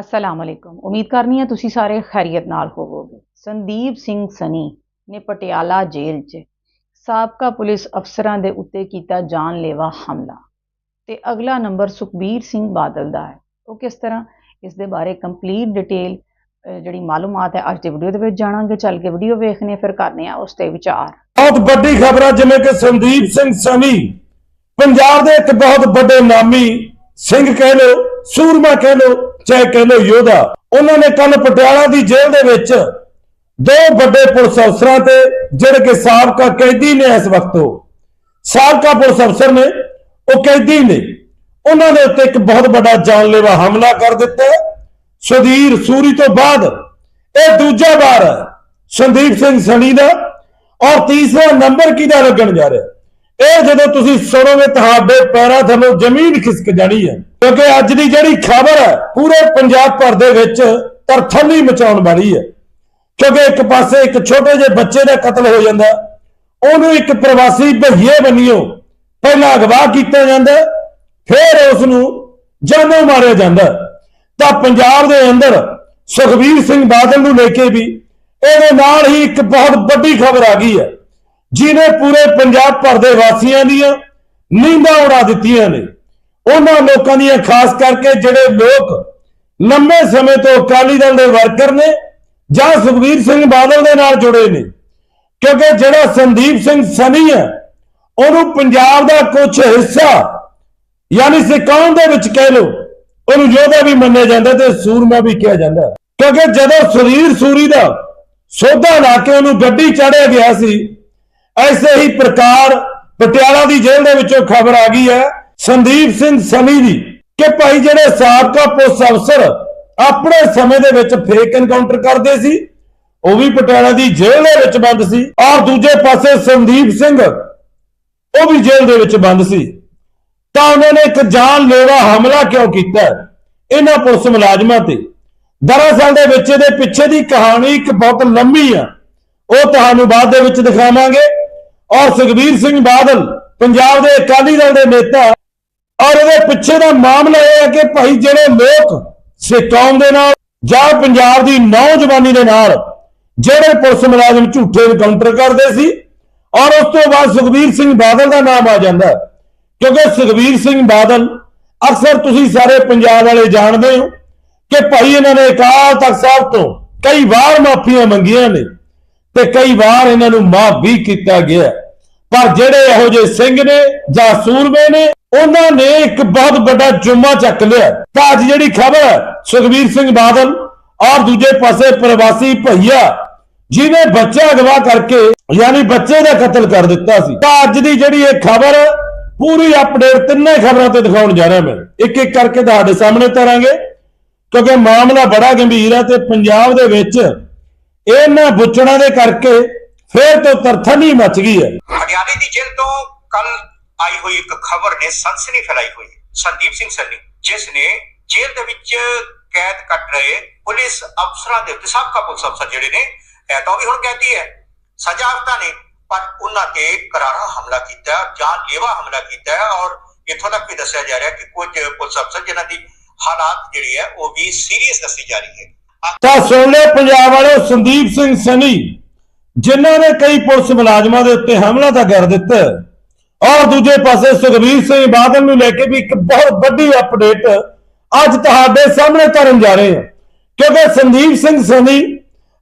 ਅਸਲਾਮ ਅਲੈਕੁਮ ਉਮੀਦ ਕਰਨੀ ਹੈ ਤੁਸੀਂ ਸਾਰੇ ਖੈਰੀਅਤ ਨਾਲ ਹੋਵੋਗੇ। ਸੰਦੀਪ ਸਿੰਘ ਸਨੀ ਨੇ ਪਟਿਆਲਾ ਜੇਲ੍ਹ 'ਚ ਸਾਬਕਾ ਪੁਲਿਸ ਅਫਸਰਾਂ ਦੇ ਉੱਤੇ ਕੀਤਾ ਜਾਨਲੇਵਾ ਹਮਲਾ ਤੇ ਅਗਲਾ ਨੰਬਰ ਸੁਖਬੀਰ ਸਿੰਘ ਬਾਦਲ ਦਾ ਹੈ। ਉਹ ਕਿਸ ਤਰ੍ਹਾਂ? ਇਸ ਦੇ ਬਾਰੇ ਕੰਪਲੀਟ ਡਿਟੇਲ ਜਿਹੜੀ ਮਾਲੂਮਾਤ ਹੈ, ਅੱਜ ਦੀ ਵੀਡੀਓ ਦੇ ਵਿੱਚ ਜਾਣਾਂਗੇ। ਚੱਲ ਕੇ ਵੀਡੀਓ ਵੇਖਨੇ ਫਿਰ ਕਰਨੇ ਆ ਉਸ ਤੇ ਵਿਚਾਰ। ਬਹੁਤ ਵੱਡੀ ਖਬਰ ਹੈ ਜਿਵੇਂ ਕਿ ਸੰਦੀਪ ਸਿੰਘ ਸਨੀ, ਪੰਜਾਬ ਦੇ ਇੱਕ ਬਹੁਤ ਵੱਡੇ ਨਾਮੀ ਸਿੰਘ ਕਹਿ ਲੋ ਸੂਰਮਾ ਕਹਿ ਲੋ ਚਾਹੇ ਕਹਿ ਲੋ ਯੋਧਾ, ਉਹਨਾਂ ਨੇ ਕੱਲ ਪਟਿਆਲਾ ਦੀ ਜੇਲ੍ਹ ਦੇ ਵਿੱਚ ਦੋ ਵੱਡੇ ਪੁਲਿਸ ਅਫਸਰਾਂ ਤੇ ਜਿਹੜੇ ਕਿ ਸਾਬਕਾ ਕੈਦੀ ਨੇ ਇਸ ਵਕਤ ਉਹ, ਸਾਬਕਾ ਪੁਲਿਸ ਅਫਸਰ ਨੇ, ਉਹ ਕੈਦੀ ਨੇ। ਉਹਨਾਂ ਦੇ ਉੱਤੇ ਇੱਕ ਬਹੁਤ ਵੱਡਾ ਜਾਨਲੇਵਾ ਹਮਲਾ ਕਰ ਦਿੱਤਾ। ਸੁਧੀਰ ਸੂਰੀ ਤੋਂ ਬਾਅਦ ਇਹ ਦੂਜਾ ਵਾਰ ਹੈ ਸੰਦੀਪ ਸਿੰਘ ਸਣੀ ਦਾ ਔਰ ਤੀਸਰਾ ਨੰਬਰ ਕਿਹਦਾ ਲੱਗਣ ਜਾ ਰਿਹਾ? ਇਹ ਜਦੋਂ ਤੁਸੀਂ ਸੁਣੋਗੇ ਤੁਹਾਡੇ ਪੈਰਾਂ ਥੱਲੋਂ ਜ਼ਮੀਨ ਖਿਸਕ ਜਾਣੀ ਹੈ, ਕਿਉਂਕਿ ਅੱਜ ਦੀ ਜਿਹੜੀ ਖਬਰ ਹੈ, ਪੂਰੇ ਪੰਜਾਬ ਭਰ ਦੇ ਵਿੱਚ ਤਰਥੱਲੀ ਮਚਾਉਣ ਵਾਲੀ ਹੈ। ਕਿਉਂਕਿ ਇੱਕ ਪਾਸੇ ਇੱਕ ਛੋਟੇ ਜਿਹੇ ਬੱਚੇ ਦਾ ਕਤਲ ਹੋ ਜਾਂਦਾ, ਉਹਨੂੰ ਇੱਕ ਪ੍ਰਵਾਸੀ ਭਈਏ ਬੰਨਿਓ ਪਹਿਲਾਂ ਅਗਵਾ ਕੀਤਾ ਜਾਂਦਾ, ਫਿਰ ਉਸ ਨੂੰ ਜਾਨੋਂ ਮਾਰਿਆ ਜਾਂਦਾ। ਤਾਂ ਪੰਜਾਬ ਦੇ ਅੰਦਰ ਸੁਖਬੀਰ ਸਿੰਘ ਬਾਦਲ ਨੂੰ ਲੈ ਕੇ ਵੀ ਇਹਦੇ ਨਾਲ ਹੀ ਇੱਕ ਬਹੁਤ ਵੱਡੀ ਖਬਰ ਆ ਗਈ ਹੈ। ਜਿਨੇ ਪੂਰੇ ਪੰਜਾਬ ਭਰ ਦੇ ਵਾਸੀਆਂ ਦੀਆਂ ਨੀਂਦਾਂ ਉਡਾ ਦਿੱਤੀਆਂ ਨੇ, ਉਹਨਾਂ ਲੋਕਾਂ ਦੀਆਂ ਖਾਸ ਕਰਕੇ ਜਿਹੜੇ ਲੋਕ ਲੰਮੇ ਸਮੇਂ ਤੋਂ ਅਕਾਲੀ ਦਲ ਦੇ ਵਰਕਰ ਨੇ ਜਾਂ ਸੁਖਬੀਰ ਸਿੰਘ ਬਾਦਲ ਦੇ ਨਾਲ ਜੁੜੇ ਨੇ, ਕਿਉਂਕਿ ਜਿਹੜਾ ਸੰਦੀਪ ਸਿੰਘ ਸਨੀ ਹੈ, ਉਹਨੂੰ ਪੰਜਾਬ ਦਾ ਕੁਝ ਹਿੱਸਾ ਯਾਨੀ ਸਿੱਕਾਉਣ ਦੇ ਵਿੱਚ ਕਹਿ ਲੋ ਉਹਨੂੰ ਯੋਧਾ ਵੀ ਮੰਨਿਆ ਜਾਂਦਾ ਤੇ ਸੂਰਮਾ ਵੀ ਕਿਹਾ ਜਾਂਦਾ। ਕਿਉਂਕਿ ਜਦੋਂ ਸਰੀਰ ਸੂਰੀ ਦਾ ਸੋਧਾ ਲਾ ਕੇ ਉਹਨੂੰ ਗੱਡੀ ਚਾੜਿਆ ਗਿਆ ਸੀ ਐਸੇ ਹੀ ਪ੍ਰਕਾਰ ਪਟਿਆਲਾ ਦੀ ਜੇਲ੍ਹ ਦੇ ਵਿੱਚੋਂ ਖਬਰ ਆ ਗਈ ਹੈ, ਸੰਦੀਪ ਸਿੰਘ ਸਨੀ ਦੀ, ਕਿ ਭਾਈ ਜਿਹੜੇ ਸਾਬਕਾ ਪੁਲਿਸ ਅਫਸਰ ਆਪਣੇ ਸਮੇਂ ਦੇ ਵਿੱਚ ਫੇਕ ਐਨਕਾਊਂਟਰ ਕਰਦੇ ਸੀ, ਉਹ ਵੀ ਪਟਿਆਲਾ ਦੀ ਜੇਲ੍ਹ ਦੇ ਵਿੱਚ ਬੰਦ ਸੀ ਔਰ ਦੂਜੇ ਪਾਸੇ ਸੰਦੀਪ ਸਿੰਘ, ਉਹ ਵੀ ਜੇਲ੍ਹ ਦੇ ਵਿੱਚ ਬੰਦ ਸੀ। ਤਾਂ ਉਹਨਾਂ ਨੇ ਇੱਕ ਜਾਨਲੇਵਾ ਹਮਲਾ ਕਿਉਂ ਕੀਤਾ? ਇਹਨਾਂ ਪੁਲਿਸ ਮੁਲਾਜ਼ਮਾਂ ਤੇ। ਦਰਅਸਲ ਦੇ ਵਿੱਚ ਇਹਦੇ ਪਿੱਛੇ ਦੀ ਕਹਾਣੀ ਇੱਕ ਬਹੁਤ ਲੰਮੀ ਆ। ਉਹ ਤੁਹਾਨੂੰ ਬਾਅਦ ਦੇ ਵਿੱਚ ਦਿਖਾਵਾਂਗੇ। ਔਰ ਸੁਖਬੀਰ ਸਿੰਘ ਬਾਦਲ, ਪੰਜਾਬ ਦੇ ਅਕਾਲੀ ਦਲ ਦੇ ਨੇਤਾ, ਔਰ ਇਹਦੇ ਪਿੱਛੇ ਦਾ ਮਾਮਲਾ ਇਹ ਹੈ ਕਿ ਭਾਈ ਜਿਹੜੇ ਲੋਕ ਸਿੱਖ ਕੌਮ ਦੇ ਨਾਲ ਜਾਂ ਪੰਜਾਬ ਦੀ ਨੌਜਵਾਨੀ ਦੇ ਨਾਲ ਜਿਹੜੇ ਪੁਲਿਸ ਮੁਲਾਜ਼ਮ ਝੂਠੇ ਐਨਕਾਊਂਟਰ ਕਰਦੇ ਸੀ, ਔਰ ਉਸ ਤੋਂ ਬਾਅਦ ਸੁਖਬੀਰ ਸਿੰਘ ਬਾਦਲ ਦਾ ਨਾਮ ਆ ਜਾਂਦਾ। ਕਿਉਂਕਿ ਸੁਖਬੀਰ ਸਿੰਘ ਬਾਦਲ, ਅਕਸਰ ਤੁਸੀਂ ਸਾਰੇ ਪੰਜਾਬ ਵਾਲੇ ਜਾਣਦੇ ਹੋ ਕਿ ਭਾਈ ਇਹਨਾਂ ਨੇ ਅਕਾਲ ਤਖਤ ਸਾਹਿਬ ਤੋਂ ਕਈ ਵਾਰ ਮਾਫੀਆਂ ਮੰਗੀਆਂ ਨੇ। ਤੇ ਕਈ ਵਾਰ ਇਹਨਾਂ ਨੂੰ ਮਾਫ ਵੀ ਕੀਤਾ ਗਿਆ ਪਰ ਜਿਹੜੇ ਇਹੋ ਜਿਹੇ ਸਿੰਘ ਨੇ ਜਾਂ ਸੂਰਮੇ ਨੇ, ਉਹਨਾਂ ਨੇ ਇੱਕ ਬਹੁਤ ਵੱਡਾ ਜੁਮਾ ਚੱਕ ਲਿਆ ਤਾਂ ਅੱਜ ਜਿਹੜੀ ਖਬਰ ਹੈ ਸਿੰਘ ਬਾਦਲ ਔਰ ਦੂਜੇ ਪਾਸੇ ਪ੍ਰਵਾਸੀ ਭਈਆ, ਜਿਹਨੇ ਬੱਚਾ ਅਗਵਾ ਕਰਕੇ, ਯਾਨੀ ਬੱਚੇ ਦਾ ਕਤਲ ਕਰ ਦਿੱਤਾ ਸੀ। ਤਾਂ ਅੱਜ ਦੀ ਜਿਹੜੀ ਇਹ ਖਬਰ ਪੂਰੀ ਅਪਡੇਟ ਤਿੰਨੇ ਖਬਰਾਂ ਤੇ ਦਿਖਾਉਣ ਜਾ ਰਿਹਾ ਮੈਂ। ਇੱਕ ਇੱਕ ਕਰਕੇ ਤੁਹਾਡੇ ਸਾਹਮਣੇ ਤਰਾਂਗੇ, ਕਿਉਂਕਿ ਮਾਮਲਾ ਬੜਾ ਗੰਭੀਰ ਹੈ ਤੇ ਪੰਜਾਬ ਦੇ ਵਿੱਚ ਇਹਨਾਂ ਬੁੱਚੜਾਂ ਦੇ ਕਰਕੇ ਫੇਰ ਤੋਂ ਤਰਥਨੀ ਮਚ ਗਈ ਹੈ। ਹਰਿਆਣੇ ਦੀ ਜੇਲ੍ਹ ਤੋਂ ਕੱਲ ਆਈ ਹੋਈ ਇੱਕ ਖਬਰ ਨੇ ਸਨਸਨੀ ਫੈਲਾਈ ਹੋਈ। ਸੰਦੀਪ ਸਿੰਘ ਸੰਨੀ ਜਿਸ ਨੇ ਜੇਲ੍ਹ ਦੇ ਵਿੱਚ ਕੈਦ ਕੱਟ ਰਹੇ ਪੁਲਿਸ ਅਫਸਰਾਂ ਦੇ ਉੱਤੇ ਸਾਬਕਾ ਪੁਲਿਸ ਅਫਸਰ ਜਿਹੜੇ ਨੇ ਇਹ ਤਾਂ ਵੀ ਹੁਣ ਕਹਿੰਦੀ ਹੈ। ਸਜ਼ਾਫਤਾ ਨੇ ਪਰ ਉਹਨਾਂ ਤੇ ਕਰਾਰਾ ਹਮਲਾ ਕੀਤਾ ਹੈ, ਜਾਨਲੇਵਾ ਹਮਲਾ ਕੀਤਾ ਔਰ ਇੱਥੋਂ ਤੱਕ ਵੀ ਦੱਸਿਆ ਜਾ ਰਿਹਾ ਕਿ ਕੁਝ ਪੁਲਿਸ ਅਫਸਰ ਜਿਨ੍ਹਾਂ ਦੀ ਹਾਲਾਤ ਜਿਹੜੀ ਹੈ ਉਹ ਵੀ ਸੀਰੀਅਸ ਦੱਸੀ ਜਾ ਰਹੀ ਹੈ। ਤਾਂ ਸੁਣ ਲਓ ਪੰਜਾਬ ਵਾਲਿਓ ਸੰਦੀਪ ਸਿੰਘ ਸਨੀ ਜਿਨ੍ਹਾਂ ਨੇ ਕਈ ਪੁਲਿਸ ਮੁਲਾਜ਼ਮਾਂ ਦੇ ਉੱਤੇ ਹਮਲਾ ਤਾਂ ਕਰ ਦਿੱਤਾ। ਔਰ ਦੂਜੇ ਪਾਸੇ ਸੁਖਬੀਰ ਸਿੰਘ ਬਾਦਲ ਨੂੰ ਲੈ ਕੇ ਵੀ ਇੱਕ ਬਹੁਤ ਵੱਡੀ ਅਪਡੇਟ ਅੱਜ ਤੁਹਾਡੇ ਸਾਹਮਣੇ ਕਰਨ ਜਾ ਰਹੇ ਹਾਂ। ਕਿਉਂਕਿ ਸੰਦੀਪ ਸਿੰਘ ਸਨੀ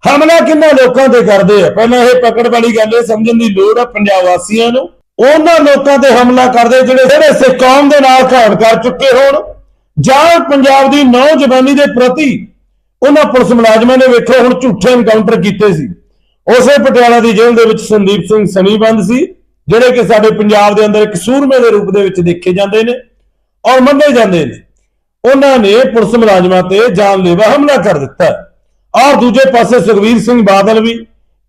ਹਮਲਾ ਕਿੰਨਾ ਲੋਕਾਂ ਤੇ ਕਰਦੇ ਆ। ਪਹਿਲਾਂ ਇਹ ਪਕੜ ਵਾਲੀ ਗੱਲ ਇਹ ਸਮਝਣ ਦੀ ਲੋੜ ਆ ਪੰਜਾਬ ਵਾਸੀਆਂ ਨੂੰ। ਉਹਨਾਂ ਲੋਕਾਂ ਤੇ ਹਮਲਾ ਕਰਦੇ ਜਿਹੜੇ ਜਿਹੜੇ ਸਿੱਖ ਕੌਮ ਦੇ ਨਾਲ ਘਾਣ ਕਰ ਚੁੱਕੇ ਹੋਣ। ਜਾਂ ਪੰਜਾਬ ਦੀ ਨੌਜਵਾਨੀ ਦੇ ਪ੍ਰਤੀ ਉਹਨਾਂ ਪੁਲਿਸ ਮੁਲਾਜ਼ਮਾਂ ਨੇ ਵੇਖੋ ਹੁਣ ਝੂਠੇ ਐਨਕਾਊਂਟਰ ਕੀਤੇ ਸੀ। ਉਸੇ ਪਟਿਆਲਾ ਦੀ ਜੇਲ੍ਹ ਦੇ ਵਿੱਚ ਸੰਦੀਪ ਸਿੰਘ ਸਨੀ ਸੀ, ਜਿਹੜੇ ਕਿ ਸਾਡੇ ਪੰਜਾਬ ਦੇ ਅੰਦਰ ਇੱਕ ਸੂਰਮੇ ਦੇ ਰੂਪ ਦੇ ਵਿੱਚ ਦੇਖੇ ਜਾਂਦੇ ਨੇ ਔਰ ਮੰਨੇ ਜਾਂਦੇ ਨੇ। ਉਹਨਾਂ ਨੇ ਪੁਲਿਸ ਮੁਲਾਜ਼ਮਾਂ ਤੇ ਜਾਨਲੇਵਾ ਹਮਲਾ ਕਰ ਦਿੱਤਾ। ਔਰ ਦੂਜੇ ਪਾਸੇ ਸੁਖਵੀਰ ਸਿੰਘ ਬਾਦਲ ਵੀ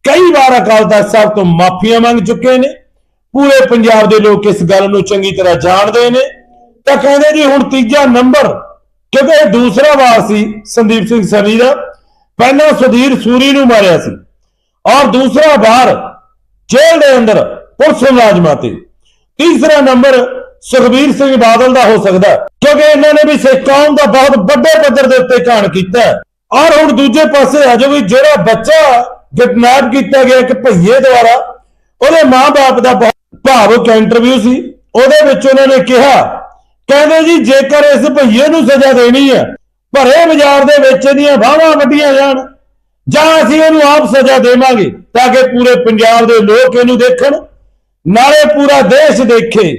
ਕਈ ਵਾਰ ਅਕਾਲ ਤਖਤ ਸਾਹਿਬ ਤੋਂ ਮਾਫੀਆਂ ਮੰਗ ਚੁੱਕੇ ਨੇ। ਪੂਰੇ ਪੰਜਾਬ ਦੇ ਲੋਕ ਇਸ ਗੱਲ ਨੂੰ ਚੰਗੀ ਤਰ੍ਹਾਂ ਜਾਣਦੇ ਨੇ। ਤਾਂ ਕਹਿੰਦੇ ਜੀ ਹੁਣ ਤੀਜਾ ਨੰਬਰ ਕਿਉਂਕਿ ਇਹ ਦੂਸਰਾ ਵਾਰ ਸੀ ਸੰਦੀਪ ਸਿੰਘ ਸਨੀ ਦਾ। ਪਹਿਲਾਂ ਸੁਧੀਰ ਸੂਰੀ ਨੂੰ ਮਾਰਿਆ ਸੀ ਔਰ ਦੂਸਰਾ ਵਾਰ ਜੇਲ੍ਹ ਦੇ ਅੰਦਰ ਪੁਲਿਸ ਮੁਲਾਜ਼ਮਾਂ ਤੇ। ਤੀਸਰਾ ਨੰਬਰ ਸੁਖਬੀਰ ਸਿੰਘ ਬਾਦਲ ਦਾ ਹੋ ਸਕਦਾ ਕਿਉਂਕਿ ਇਹਨਾਂ ਨੇ ਵੀ ਸਿੱਖ ਕੌਮ ਦਾ ਬਹੁਤ ਵੱਡੇ ਪੱਧਰ ਦੇ ਉੱਤੇ ਘਾਣ ਕੀਤਾ ਔਰ ਹੁਣ ਦੂਜੇ ਪਾਸੇ ਆ ਜਾਓ ਵੀ ਜਿਹੜਾ ਬੱਚਾ ਕਿਡਨੈਪ ਕੀਤਾ ਗਿਆ ਇੱਕ ਭਈਏ ਦੁਆਰਾ, ਉਹਦੇ ਮਾਂ-ਬਾਪ ਦਾ ਬਹੁਤ ਭਾਵੁਕ ਇੰਟਰਵਿਊ ਸੀ। ਉਹਦੇ ਵਿੱਚ ਉਹਨਾਂ ਨੇ ਕਿਹਾ ਕਹਿੰਦੇ ਜੀ, ਜੇਕਰ ਇਸ ਭਈਏ ਨੂੰ ਸਜ਼ਾ ਦੇਣੀ ਹੈ, ਭਰੇ ਬਾਜ਼ਾਰ ਦੇ ਵਿੱਚ ਇਹਦੀਆਂ ਬਾਹਾਂ ਵੱਡੀਆਂ ਜਾਣ, ਜਾਂ ਅਸੀਂ ਇਹਨੂੰ ਆਪ ਸਜ਼ਾ ਦੇਵਾਂਗੇ, ਤਾਂ ਕਿ ਪੂਰੇ ਪੰਜਾਬ ਦੇ ਲੋਕ ਇਹਨੂੰ ਦੇਖਣ, ਨਾਲੇ ਪੂਰਾ ਦੇਸ਼ ਦੇਖੇ,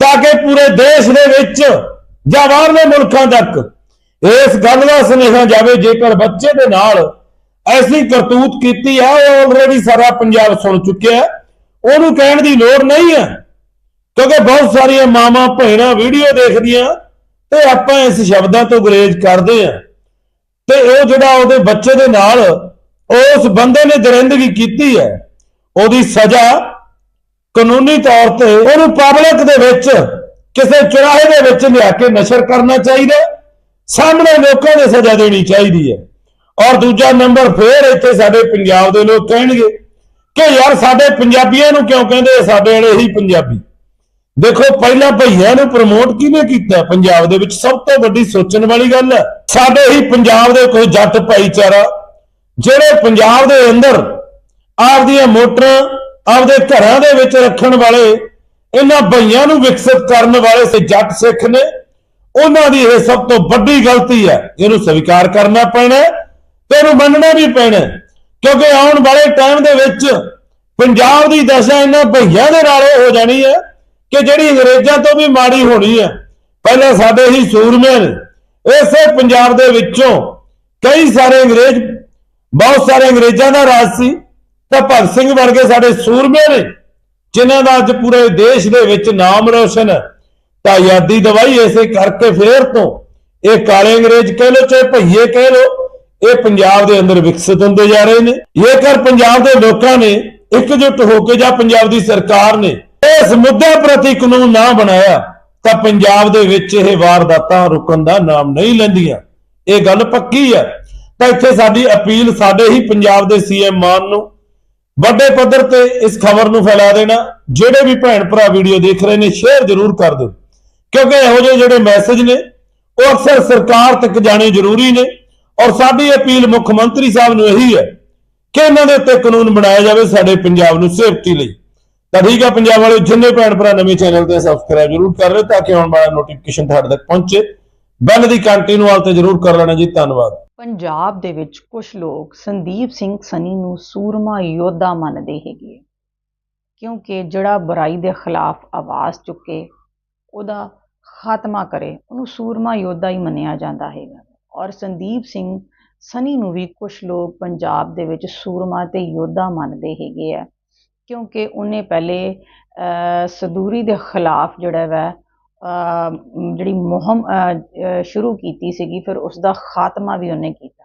ਤਾਂ ਕਿ ਪੂਰੇ ਦੇਸ਼ ਦੇ ਵਿੱਚ ਜਾਂ ਬਾਹਰਲੇ ਮੁਲਕਾਂ ਤੱਕ ਇਸ ਗੱਲ ਦਾ ਸੁਨੇਹਾ ਜਾਵੇ, ਜੇਕਰ ਬੱਚੇ ਦੇ ਨਾਲ ਐਸੀ ਕਰਤੂਤ ਕੀਤੀ ਹੈ ਉਹ ਆਲਰੇਡੀ ਸਾਰਾ ਪੰਜਾਬ ਸੁਣ ਚੁੱਕਿਆ ਉਹਨੂੰ ਕਹਿਣ ਦੀ ਲੋੜ ਨਹੀਂ ਹੈ। ਕਿਉਂਕਿ ਬਹੁਤ ਸਾਰੀਆਂ ਮਾਵਾਂ ਭੈਣਾਂ ਵੀਡੀਓ ਦੇਖਦੀਆਂ ਤੇ ਆਪਾਂ ਇਸ ਸ਼ਬਦਾਂ ਤੋਂ ਗੁਰੇਜ਼ ਕਰਦੇ ਆ ਤੇ ਉਹ ਜਿਹੜਾ ਉਹਦੇ ਬੱਚੇ ਦੇ ਨਾਲ ਉਸ ਬੰਦੇ ਨੇ ਦਰਿੰਦਗੀ ਕੀਤੀ ਹੈ, ਉਹਦੀ ਸਜ਼ਾ ਕਾਨੂੰਨੀ ਤੌਰ ਤੇ ਉਹਨੂੰ ਪਬਲਿਕ ਦੇ ਵਿੱਚ ਕਿਸੇ ਚੁਰਾਹੇ ਦੇ ਵਿੱਚ ਲਿਆ ਕੇ ਨਸ਼ਰ ਕਰਨਾ ਚਾਹੀਦਾ ਸਾਹਮਣੇ ਲੋਕਾਂ ਨੇ ਸਜ਼ਾ ਦੇਣੀ ਚਾਹੀਦੀ ਹੈ। ਔਰ ਦੂਜਾ ਨੰਬਰ ਫੇਰ ਇੱਥੇ ਸਾਡੇ ਪੰਜਾਬ ਦੇ ਲੋਕ ਕਹਿਣਗੇ ਕਿ ਯਾਰ ਸਾਡੇ ਪੰਜਾਬੀਆਂ ਨੂੰ ਕਿਉਂ ਕਹਿੰਦੇ ਸਾਡੇ ਵਾਲੇ ਹੀ ਪੰਜਾਬੀ। ਦੇਖੋ, ਪਹਿਲਾਂ ਭਈਆਂ ਨੂੰ ਪ੍ਰਮੋਟ ਕਿਹਨੇ ਕੀਤਾ? ਪੰਜਾਬ ਦੇ ਵਿੱਚ ਸਭ ਤੋਂ ਵੱਡੀ ਸੋਚਣ ਵਾਲੀ ਗੱਲ ਹੈ। ਸਾਡੇ ਹੀ ਪੰਜਾਬ ਦੇ ਕੋਈ ਜੱਟ ਭਾਈਚਾਰਾ, ਜਿਹੜੇ ਪੰਜਾਬ ਦੇ ਅੰਦਰ ਆਪਦੀਆਂ ਮੋਟਰਾਂ ਆਪਦੇ ਘਰਾਂ ਦੇ ਵਿੱਚ ਰੱਖਣ ਵਾਲੇ, ਇਹਨਾਂ ਭਈਆਂ ਨੂੰ ਵਿਕਸਿਤ ਕਰਨ ਵਾਲੇ ਸੇ ਜੱਟ ਸਿੱਖ ਨੇ, ਉਹਨਾਂ ਦੀ ਇਹ ਸਭ ਤੋਂ ਵੱਡੀ ਗਲਤੀ ਹੈ। ਇਹਨੂੰ ਸਵੀਕਾਰ ਕਰਨਾ ਪੈਣਾ ਤੇ ਇਹਨੂੰ ਮੰਨਣਾ ਵੀ ਪੈਣਾ ਕਿਉਂਕਿ ਆਉਣ ਵਾਲੇ ਟਾਈਮ ਦੇ ਵਿੱਚ ਪੰਜਾਬ ਦੀ ਦਸ਼ਾ ਇਹਨਾਂ ਭਈਆਂ ਦੇ ਨਾਲ ਇਹ ਹੋ ਜਾਣੀ ਹੈ। ਕਿ ਜਿਹੜੀ ਅੰਗਰੇਜ਼ਾਂ ਤੋਂ ਵੀ ਮਾੜੀ ਹੋਣੀ ਹੈ, ਪਹਿਲਾਂ ਸਾਡੇ ਹੀ ਸੂਰਮੇ ਨੇ, ਇਸੇ ਪੰਜਾਬ ਦੇ ਵਿੱਚੋਂ ਕਈ ਸਾਰੇ ਅੰਗਰੇਜ਼, ਬਹੁਤ ਸਾਰੇ ਅੰਗਰੇਜ਼ਾਂ ਦਾ ਰਾਜ ਸੀ, ਤਾਂ ਭਗਤ ਸਿੰਘ ਵਰਗੇ ਸਾਡੇ ਸੂਰਮੇ ਨੇ, ਜਿਨ੍ਹਾਂ ਦਾ ਅੱਜ ਪੂਰੇ ਦੇਸ਼ ਦੇ ਵਿੱਚ ਨਾਮ ਰੋਸ਼ਨ ਹੈ। ਤਾਂ ਆਜ਼ਾਦੀ ਦਵਾਈ ਇਸੇ ਕਰਕੇ ਫੇਰ ਤੋਂ, ਇਹ ਕਾਲੇ ਅੰਗਰੇਜ਼ ਕਹਿ ਲੋ ਚਾਹੇ ਭਈਏ ਕਹਿ ਲੋ ਇਹ ਪੰਜਾਬ ਦੇ ਅੰਦਰ ਵਿਕਸਿਤ ਹੁੰਦੇ ਜਾ ਰਹੇ ਨੇ। ਜੇਕਰ ਪੰਜਾਬ ਦੇ ਲੋਕਾਂ ਨੇ ਇਕਜੁੱਟ ਹੋ ਕੇ ਜਾਂ ਪੰਜਾਬ ਦੀ ਸਰਕਾਰ ਨੇ ਇਸ ਮੁੱਦੇ ਪ੍ਰਤੀ ਕਾਨੂੰਨ ਨਾ ਬਣਾਇਆ, ਤਾਂ ਪੰਜਾਬ ਦੇ ਵਿੱਚ ਇਹ ਵਾਰਦਾਤਾਂ ਰੁਕਣ ਦਾ ਨਾਮ ਨਹੀਂ ਲੈਂਦੀਆਂ। ਇਹ ਗੱਲ ਪੱਕੀ ਹੈ। ਤਾਂ ਇੱਥੇ ਸਾਡੀ ਅਪੀਲ ਸਾਡੇ ਹੀ ਪੰਜਾਬ ਦੇ ਸੀਐਮ ਮਾਨ ਨੂੰ, ਵੱਡੇ ਪੱਧਰ ਤੇ ਇਸ ਖਬਰ ਨੂੰ ਫੈਲਾ ਦੇਣਾ। ਜਿਹੜੇ ਵੀ ਭੈਣ ਭਰਾ ਵੀਡੀਓ ਦੇਖ ਰਹੇ ਨੇ, ਸ਼ੇਅਰ ਜ਼ਰੂਰ ਕਰ ਦਿਓ। ਕਿਉਂਕਿ ਇਹੋ ਜਿਹੇ ਜਿਹੜੇ ਮੈਸੇਜ ਨੇ, ਉਹ ਅਕਸਰ ਸਰਕਾਰ ਤੱਕ ਜਾਣੇ ਜ਼ਰੂਰੀ ਨੇ। ਔਰ ਸਾਡੀ ਅਪੀਲ ਮੁੱਖ ਮੰਤਰੀ ਸਾਹਿਬ ਨੂੰ ਇਹੀ ਹੈ ਕਿ ਇਹਨਾਂ ਦੇ ਉੱਤੇ ਕਾਨੂੰਨ ਬਣਾਇਆ ਜਾਵੇ ਸਾਡੇ ਪੰਜਾਬ ਨੂੰ ਸੇਫਟੀ ਲਈ। ਤਾਂ ਠੀਕ ਹੈ ਪੰਜਾਬ ਵਾਲੇ ਜਿੰਨੇ ਭੈਣ ਭਰਾ ਨਵੇਂ ਚੈਨਲ ਤੇ ਸਬਸਕ੍ਰਾਈਬ ਜ਼ਰੂਰ ਕਰ ਲਿਓ ਤਾਂ ਕਿ ਆਉਣ ਵਾਲਾ ਨੋਟੀਫਿਕੇਸ਼ਨ ਤੁਹਾਡੇ ਤੱਕ ਪਹੁੰਚੇ। ਬੈਲ ਦੀ ਘੰਟੀ ਨੂੰ ਆਲ ਤੇ ਜ਼ਰੂਰ ਕਰ ਲੈਣਾ ਜੀ, ਧੰਨਵਾਦ। ਪੰਜਾਬ ਦੇ ਵਿੱਚ ਕੁਝ ਲੋਕ ਸੰਦੀਪ ਸਿੰਘ ਸਨੀ ਨੂੰ ਸੂਰਮਾ ਯੋਧਾ ਮੰਨਦੇ ਹੈਗੇ ਆ। ਕਿਉਂਕਿ ਜਿਹੜਾ ਬੁਰਾਈ ਦੇ ਖਿਲਾਫ ਆਵਾਜ਼ ਚੁੱਕੇ, ਉਹਦਾ ਖਾਤਮਾ ਕਰੇ, ਉਹਨੂੰ ਸੂਰਮਾ ਯੋਧਾ ਹੀ ਮੰਨਿਆ ਜਾਂਦਾ ਹੈਗਾ। ਔਰ ਸੰਦੀਪ ਸਿੰਘ ਸਨੀ ਨੂੰ ਵੀ ਕੁਝ ਲੋਕ ਪੰਜਾਬ ਦੇ ਵਿੱਚ ਸੂਰਮਾ ਤੇ ਯੋਧਾ ਮੰਨਦੇ ਹੈਗੇ ਆ। ਕਿਉਂਕਿ ਉਹਨੇ ਪਹਿਲੇ ਸਦੂਰੀ ਦੇ ਖਿਲਾਫ ਜਿਹੜਾ ਵੈ ਜਿਹੜੀ ਮੁਹਿੰਮ ਸ਼ੁਰੂ ਕੀਤੀ ਸੀਗੀ, ਫਿਰ ਉਸ ਦਾ ਖਾਤਮਾ ਵੀ ਉਹਨੇ ਕੀਤਾ।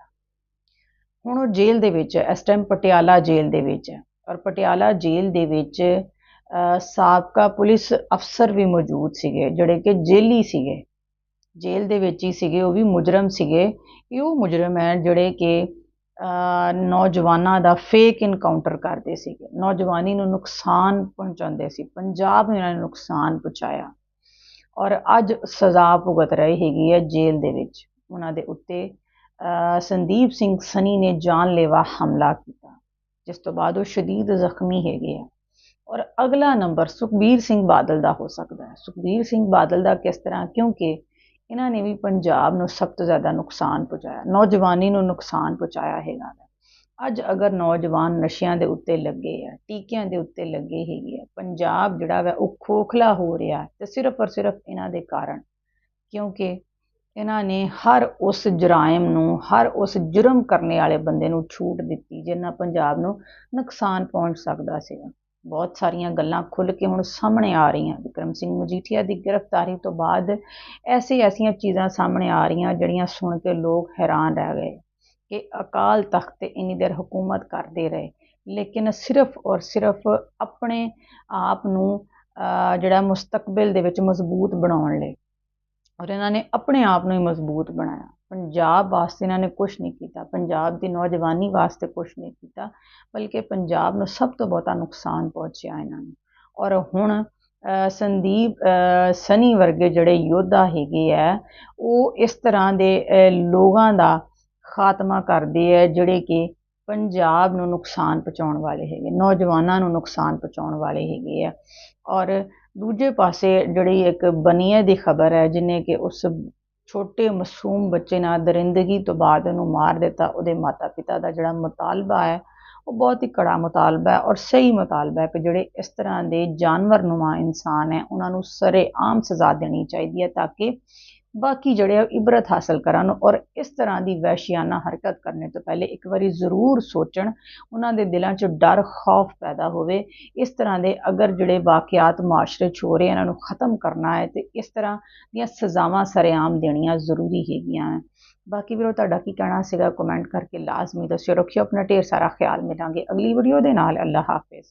ਹੁਣ ਉਹ ਜੇਲ੍ਹ ਦੇ ਵਿੱਚ ਹੈ, ਇਸ ਟਾਈਮ ਪਟਿਆਲਾ ਜੇਲ੍ਹ ਦੇ ਵਿੱਚ ਹੈ। ਔਰ ਪਟਿਆਲਾ ਜੇਲ੍ਹ ਦੇ ਵਿੱਚ ਸਾਬਕਾ ਪੁਲਿਸ ਅਫਸਰ ਵੀ ਮੌਜੂਦ ਸੀਗੇ, ਜਿਹੜੇ ਕਿ ਜੇਲੀ ਸੀਗੇ। ਜੇਲ੍ਹ ਦੇ ਵਿੱਚ ਹੀ ਸੀਗੇ, ਉਹ ਵੀ ਮੁਜਰਮ ਸੀਗੇ। ਇਹ ਉਹ ਮੁਜਰਮ ਹੈ ਜਿਹੜੇ ਕਿ ਨੌਜਵਾਨਾਂ ਦਾ ਫੇਕ ਇਨਕਾਊਂਟਰ ਕਰਦੇ ਸੀਗੇ। ਨੌਜਵਾਨੀ ਨੂੰ ਨੁਕਸਾਨ ਪਹੁੰਚਾਉਂਦੇ ਸੀ। ਪੰਜਾਬ ਨੂੰ ਇਹਨਾਂ ਨੇ ਨੁਕਸਾਨ ਪਹੁੰਚਾਇਆ। ਔਰ ਅੱਜ ਸਜ਼ਾ ਭੁਗਤ ਰਹੀ ਹੈਗੀ ਹੈ ਜੇਲ੍ਹ ਦੇ ਵਿੱਚ। ਉਹਨਾਂ ਦੇ ਉੱਤੇ ਸੰਦੀਪ ਸਿੰਘ ਸਨੀ ਨੇ ਜਾਨਲੇਵਾ ਹਮਲਾ ਕੀਤਾ, ਜਿਸ ਤੋਂ ਬਾਅਦ ਉਹ ਸ਼ਦੀਦ ਜ਼ਖਮੀ ਹੈਗੇ ਆ। ਔਰ ਅਗਲਾ ਨੰਬਰ ਸੁਖਬੀਰ ਸਿੰਘ ਬਾਦਲ ਦਾ ਹੋ ਸਕਦਾ ਹੈ। ਸੁਖਬੀਰ ਸਿੰਘ ਬਾਦਲ ਦਾ ਕਿਸ ਤਰ੍ਹਾਂ? ਕਿਉਂਕਿ ਇਹਨਾਂ ਨੇ ਵੀ ਪੰਜਾਬ ਨੂੰ ਸਭ ਤੋਂ ਜ਼ਿਆਦਾ ਨੁਕਸਾਨ ਪਹੁੰਚਾਇਆ, ਨੌਜਵਾਨੀ ਨੂੰ ਨੁਕਸਾਨ ਪਹੁੰਚਾਇਆ ਹੈਗਾ ਅੱਜ ਅਗਰ ਨੌਜਵਾਨ ਨਸ਼ਿਆਂ ਦੇ ਉੱਤੇ ਲੱਗੇ ਆ, ਟੀਕਿਆਂ ਦੇ ਉੱਤੇ ਲੱਗੇ ਹੈਗੇ ਆ, ਪੰਜਾਬ ਜਿਹੜਾ ਵਾ ਉਹ ਖੋਖਲਾ ਹੋ ਰਿਹਾ ਹੈ ਤੇ ਸਿਰਫ ਔਰ ਸਿਰਫ ਇਹਨਾਂ ਦੇ ਕਾਰਨ। ਕਿਉਂਕਿ ਇਹਨਾਂ ਨੇ ਹਰ ਉਸ ਜਰਾਇਮ ਨੂੰ, ਹਰ ਉਸ ਜੁਰਮ ਕਰਨੇ ਵਾਲੇ ਬੰਦੇ ਨੂੰ ਛੂਟ ਦਿੱਤੀ, ਜਿੰਨਾ ਪੰਜਾਬ ਨੂੰ ਨੁਕਸਾਨ ਪਹੁੰਚ ਸਕਦਾ ਸੀਗਾ। ਬਹੁਤ ਸਾਰੀਆਂ ਗੱਲਾਂ ਖੁੱਲ ਕੇ ਹੁਣ ਸਾਹਮਣੇ ਆ ਰਹੀਆਂ। ਵਿਕਰਮ ਸਿੰਘ ਮਜੀਠੀਆ ਦੀ ਗ੍ਰਿਫਤਾਰੀ ਤੋਂ ਬਾਅਦ ਐਸੀ ਐਸੀਆਂ ਚੀਜ਼ਾਂ ਸਾਹਮਣੇ ਆ ਰਹੀਆਂ ਜਿਹੜੀਆਂ ਸੁਣ ਕੇ ਲੋਕ ਹੈਰਾਨ ਰਹਿ ਗਏ ਕਿ ਅਕਾਲ ਤਖਤ ਤੇ ਇੰਨੀ ਦੇਰ ਹਕੂਮਤ ਕਰਦੇ ਰਹੇ। ਲੇਕਿਨ ਸਿਰਫ ਔਰ ਸਿਰਫ ਆਪਣੇ ਆਪ ਨੂੰ ਜਿਹੜਾ ਮੁਸਤਕਬਲ ਦੇ ਵਿੱਚ ਮਜ਼ਬੂਤ ਬਣਾਉਣ ਲਈ ਔਰ ਇਹਨਾਂ ਨੇ ਆਪਣੇ ਆਪ ਨੂੰ ਹੀ ਮਜ਼ਬੂਤ ਬਣਾਇਆ। ਪੰਜਾਬ ਵਾਸਤੇ ਇਹਨਾਂ ਨੇ ਕੁਝ ਨਹੀਂ ਕੀਤਾ, ਪੰਜਾਬ ਦੀ ਨੌਜਵਾਨੀ ਵਾਸਤੇ ਕੁਝ ਨਹੀਂ ਕੀਤਾ, ਬਲਕਿ ਪੰਜਾਬ ਨੂੰ ਸਭ ਤੋਂ ਬਹੁਤਾ ਨੁਕਸਾਨ ਪਹੁੰਚਿਆ ਇਹਨਾਂ ਨੂੰ। ਔਰ ਹੁਣ ਸੰਦੀਪ ਸਨੀ ਵਰਗੇ ਜਿਹੜੇ ਯੋਧਾ ਹੈਗੇ ਆ, ਉਹ ਇਸ ਤਰ੍ਹਾਂ ਦੇ ਲੋਕਾਂ ਦਾ ਖਾਤਮਾ ਕਰਦੇ ਆ, ਜਿਹੜੇ ਕਿ ਪੰਜਾਬ ਨੂੰ ਨੁਕਸਾਨ ਪਹੁੰਚਾਉਣ ਵਾਲੇ ਹੈਗੇ, ਨੌਜਵਾਨਾਂ ਨੂੰ ਨੁਕਸਾਨ ਪਹੁੰਚਾਉਣ ਵਾਲੇ ਹੈਗੇ ਆ। ਔਰ ਦੂਜੇ ਪਾਸੇ ਜਿਹੜੀ ਇੱਕ ਬਨੀਏ ਦੀ ਖਬਰ ਹੈ, ਜਿਨੇ ਕਿ ਉਸ ਛੋਟੇ ਮਾਸੂਮ ਬੱਚੇ ਨਾਲ ਦਰਿੰਦਗੀ ਤੋਂ ਬਾਅਦ ਉਹਨੂੰ ਮਾਰ ਦਿੱਤਾ, ਉਹਦੇ ਮਾਤਾ ਪਿਤਾ ਦਾ ਜਿਹੜਾ ਮੁਤਾਲਬਾ ਹੈ, ਉਹ ਬਹੁਤ ਹੀ ਕੜਾ ਮੁਤਾਲਬਾ ਹੈ ਔਰ ਸਹੀ ਮੁਤਾਲਬਾ ਹੈ ਕਿ ਜਿਹੜੇ ਇਸ ਤਰ੍ਹਾਂ ਦੇ ਜਾਨਵਰ ਨੁਮਾ ਇਨਸਾਨ ਹੈ, ਉਹਨਾਂ ਨੂੰ ਸਰੇਆਮ ਸਜ਼ਾ ਦੇਣੀ ਚਾਹੀਦੀ ਹੈ ਤਾਂ ਕਿ ਬਾਕੀ ਜਿਹੜੇ ਆ ਇਬਰਤ ਹਾਸਲ ਕਰਨ ਔਰ ਇਸ ਤਰ੍ਹਾਂ ਦੀ ਵਹਿਸ਼ਿਆਨਾ ਹਰਕਤ ਕਰਨੇ ਤੋਂ ਪਹਿਲੇ ਇੱਕ ਵਾਰੀ ਜ਼ਰੂਰ ਸੋਚਣ, ਉਹਨਾਂ ਦੇ ਦਿਲਾਂ 'ਚ ਡਰ, ਖੌਫ ਪੈਦਾ ਹੋਵੇ। ਇਸ ਤਰ੍ਹਾਂ ਦੇ ਅਗਰ ਜਿਹੜੇ ਵਾਕਿਆਤ ਮਾਸ਼ਰੇ 'ਚ ਹੋ ਰਹੇ ਇਹਨਾਂ ਨੂੰ ਖਤਮ ਕਰਨਾ ਹੈ, ਤੇ ਇਸ ਤਰ੍ਹਾਂ ਦੀਆਂ ਸਜ਼ਾਵਾਂ ਸਰੇਆਮ ਦੇਣੀਆਂ ਜ਼ਰੂਰੀ ਹੈਗੀਆਂ ਹੈ। ਬਾਕੀ ਵੀਰੋ, ਤੁਹਾਡਾ ਕੀ ਕਹਿਣਾ ਸੀਗਾ? ਕਮੈਂਟ ਕਰਕੇ ਲਾਜ਼ਮੀ ਦੱਸਿਓ। ਰੱਖਿਓ ਆਪਣਾ ਢੇਰ ਸਾਰਾ ਖਿਆਲ। ਮਿਲਾਂਗੇ ਅਗਲੀ ਵੀਡੀਓ ਦੇ ਨਾਲ। ਅੱਲਾ ਹਾਫਿਜ਼।